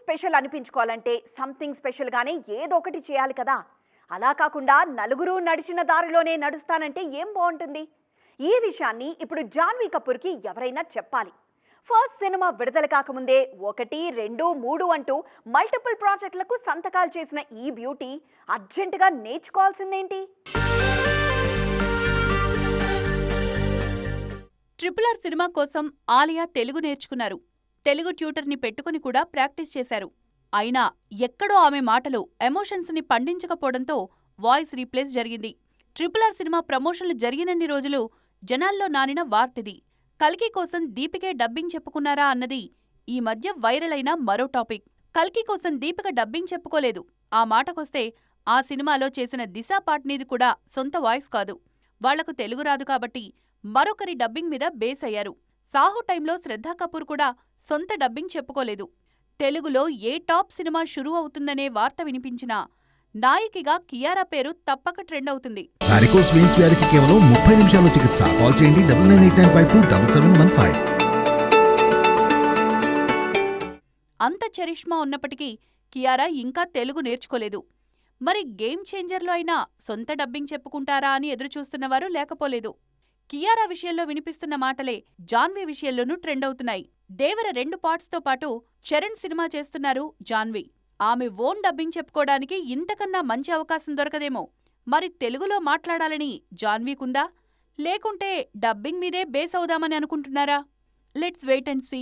Special అనిపించుకోవాలంటే something స్పెషల్గానే ఏదో ఒకటి చేయాలి కదా. అలా కాకుండా నలుగురు నడిచిన దారిలోనే నడుస్తానంటే ఏం బాగుంటుంది ఈ విషయాన్ని ఇప్పుడు జాన్వీ కపూర్కి ఎవరైనా చెప్పాలి. ఫస్ట్ సినిమా విడుదల కాకముందే ఒకటి రెండు మూడు అంటూ మల్టిపుల్ ప్రాజెక్టులకు సంతకాలు చేసిన ఈ బ్యూటీ అర్జెంటుగా నేర్చుకోవాల్సిందేంటి? ట్రిపుల్ ఆర్ సినిమా కోసం ఆలియా తెలుగు నేర్చుకున్నారు. తెలుగు ట్యూటర్ని పెట్టుకుని కూడా ప్రాక్టీస్ చేశారు. అయినా ఎక్కడో ఆమె మాటలు ఎమోషన్స్ని పండించకపోవడంతో వాయిస్ రీప్లేస్ జరిగింది. ట్రిపుల్ ఆర్ సినిమా ప్రమోషన్లు జరిగినన్ని రోజులు జనాల్లో నానిన వార్తిది. కల్కి కోసం దీపికే డబ్బింగ్ చెప్పుకున్నారా అన్నది ఈ మధ్య వైరల్ అయిన మరో టాపిక్. కల్కి కోసం దీపిక డబ్బింగ్ చెప్పుకోలేదు. ఆ మాటకొస్తే ఆ సినిమాలో చేసిన దిశా పాట్నీది కూడా సొంత వాయిస్ కాదు. వాళ్ళకు తెలుగు రాదు కాబట్టి మరొకరి డబ్బింగ్ మీద బేస్ అయ్యారు. సాహు టైంలో శ్రద్ధా కపూర్ కూడా సొంత డబ్బింగ్ చెప్పుకోలేదు. తెలుగులో ఏ టాప్ సినిమా షురూ అవుతుందనే వార్త వినిపించినా నాయికగా కియారా పేరు తప్పక ట్రెండ్ అవుతుంది. వారికోస్ వెయిన్స్ వ్యాధికి కేవలం ముప్పై నిమిషాల్లో చికిత్స. కాల్ చేయండి double nine eight nine five two double seven one five. అంత చరిష్మా ఉన్నప్పటికీ కియారా ఇంకా తెలుగు నేర్చుకోలేదు. మరి గేమ్ చేంజర్లో అయినా సొంత డబ్బింగ్ చెప్పుకుంటారా అని ఎదురుచూస్తున్నవారు లేకపోలేదు. కియారా విషయంలో వినిపిస్తున్న మాటలే జాన్వీ విషయంలోనూ ట్రెండ్ అవుతున్నాయి. దేవర రెండు పార్ట్స్తో పాటు చరణ్ సినిమా చేస్తున్నారు జాన్వీ. ఆమె ఓన్ డబ్బింగ్ చెప్పుకోవడానికి ఇంతకన్నా మంచి అవకాశం దొరకదేమో. మరి తెలుగులో మాట్లాడాలని జాన్వీకుందా? లేకుంటే డబ్బింగ్ మీదే బేస్ అవుదామని అనుకుంటున్నారా? Let's wait and see